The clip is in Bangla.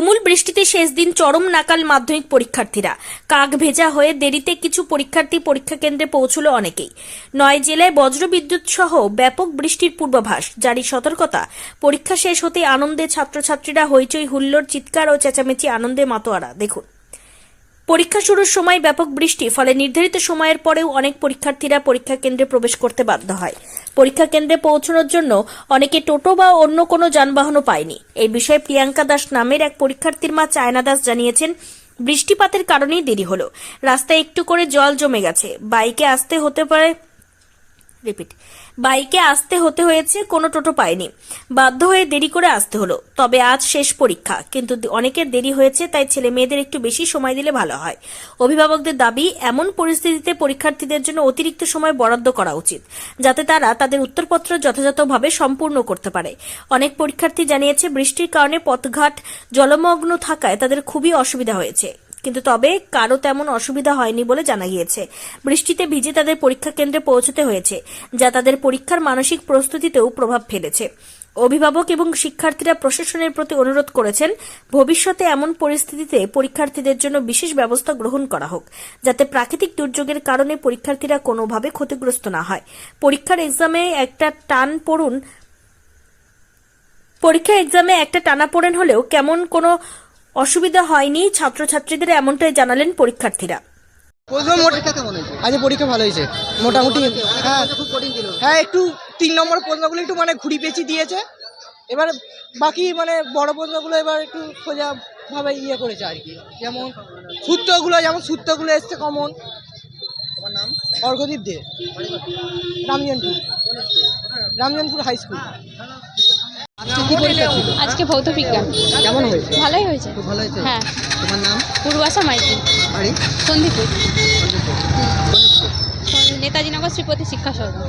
তুমুল বৃষ্টিতে শেষ দিন চরম নাকাল মাধ্যমিক পরীক্ষার্থীরা। কাক ভেজা হয়ে দেরিতে কিছু পরীক্ষার্থী পরীক্ষা কেন্দ্রে পৌঁছল অনেকেই। নয় জেলায় বজ্রবিদ্যুৎ সহ ব্যাপক বৃষ্টির পূর্বাভাস, জারি সতর্কতা। পরীক্ষা শেষ হতে আনন্দে ছাত্রছাত্রীরা হইচই হুল্লোর চিৎকার ও চেঁচামেচি আনন্দে মাতোয়ারা। দেখুন। পরীক্ষা শুরুর সময় ব্যাপক বৃষ্টি, ফলে নির্ধারিত সময়ের পরেও অনেক পরীক্ষার্থীরা পরীক্ষা কেন্দ্রে প্রবেশ করতে বাধ্য হয়। পরীক্ষা কেন্দ্রে পৌঁছানোর জন্য অনেকে টোটো বা অন্য কোনো যানবাহনও পায়নি। এই বিষয়ে প্রিয়াঙ্কা দাস নামের এক পরীক্ষার্থীর মা চায়না দাস জানিয়েছেন, বৃষ্টিপাতের কারণেই দেরি হলো। রাস্তায় একটু করে জল জমে গেছে। বাইকে আসতে হতে পারে রিপিট। বাইকে আসতে হতে হয়েছে, কোনো টোটো পায়নি। বাধ্য হয়ে দেরি করে আসতে হলো। তবে আজ শেষ পরীক্ষা, কিন্তু অনেকের দেরি হয়েছে, তাই ছেলে মেয়েদের একটু বেশি সময় দিলে ভালো হয়। অভিভাবকদের দাবি, এমন পরিস্থিতিতে পরীক্ষার্থীদের জন্য অতিরিক্ত সময় বরাদ্দ করা উচিত, যাতে তারা তাদের উত্তরপত্র যথাযথভাবে সম্পূর্ণ করতে পারে। অনেক পরীক্ষার্থী জানিয়েছে, বৃষ্টির কারণে পথঘাট, জলমগ্ন থাকায় তাদের খুবই অসুবিধা হয়েছে। কিন্তু তবে কারও তেমন অসুবিধা হয়নি বলে জানা গিয়েছে। বৃষ্টিতে ভিজে তাদের পরীক্ষা কেন্দ্রে পৌঁছতে হয়েছে, যা তাদের পরীক্ষার মানসিক প্রস্তুতিতেও প্রভাব ফেলেছে। অভিভাবক এবং শিক্ষার্থীরা প্রশাসনের প্রতি অনুরোধ করেছেন, ভবিষ্যতে এমন পরিস্থিতিতে পরীক্ষার্থীদের জন্য বিশেষ ব্যবস্থা গ্রহণ করা হোক, যাতে প্রাকৃতিক দুর্যোগের কারণে পরীক্ষার্থীরা কোনোভাবে ক্ষতিগ্রস্ত না হয়। পরীক্ষার এক্সামে একটা টান পড়ুন পরীক্ষা এক্সামে একটা টানাপোড়েন হলেও কেমন কোনো অসুবিধা হয়নি ছাত্রছাত্রীদের এমনটাই জানালেন পরীক্ষার্থীরা। প্রথম আজ পরীক্ষা ভালো হয়েছে। মোটামুটি হ্যাঁ খুব কঠিন ছিল। হ্যাঁ একটু তিন নম্বর প্রশ্নগুলো একটু মানে ঘুরি পেঁচি দিয়েছে। এবার বাকি মানে বড় প্রশ্নগুলো এবার একটু সোজা ভাবে ইয়ে করেছে আর কি। যেমন সূত্রগুলো যেমন সূত্রগুলো এসছে কমন তোমার নাম? অর্ঘদীপ দে। রামজনপুর। রামজনপুর হাই স্কুল আজকে ছিল? আজকে ভৌত বিজ্ঞান। কেমন হয়েছে? ভালোই হয়েছে। ভালো হয়েছে? হ্যাঁ। তোমার নাম? পূর্বাশা মাইতি। বাড়ি? সন্দীপুর নেতাজি নগর শ্রীপতি শিক্ষা সদন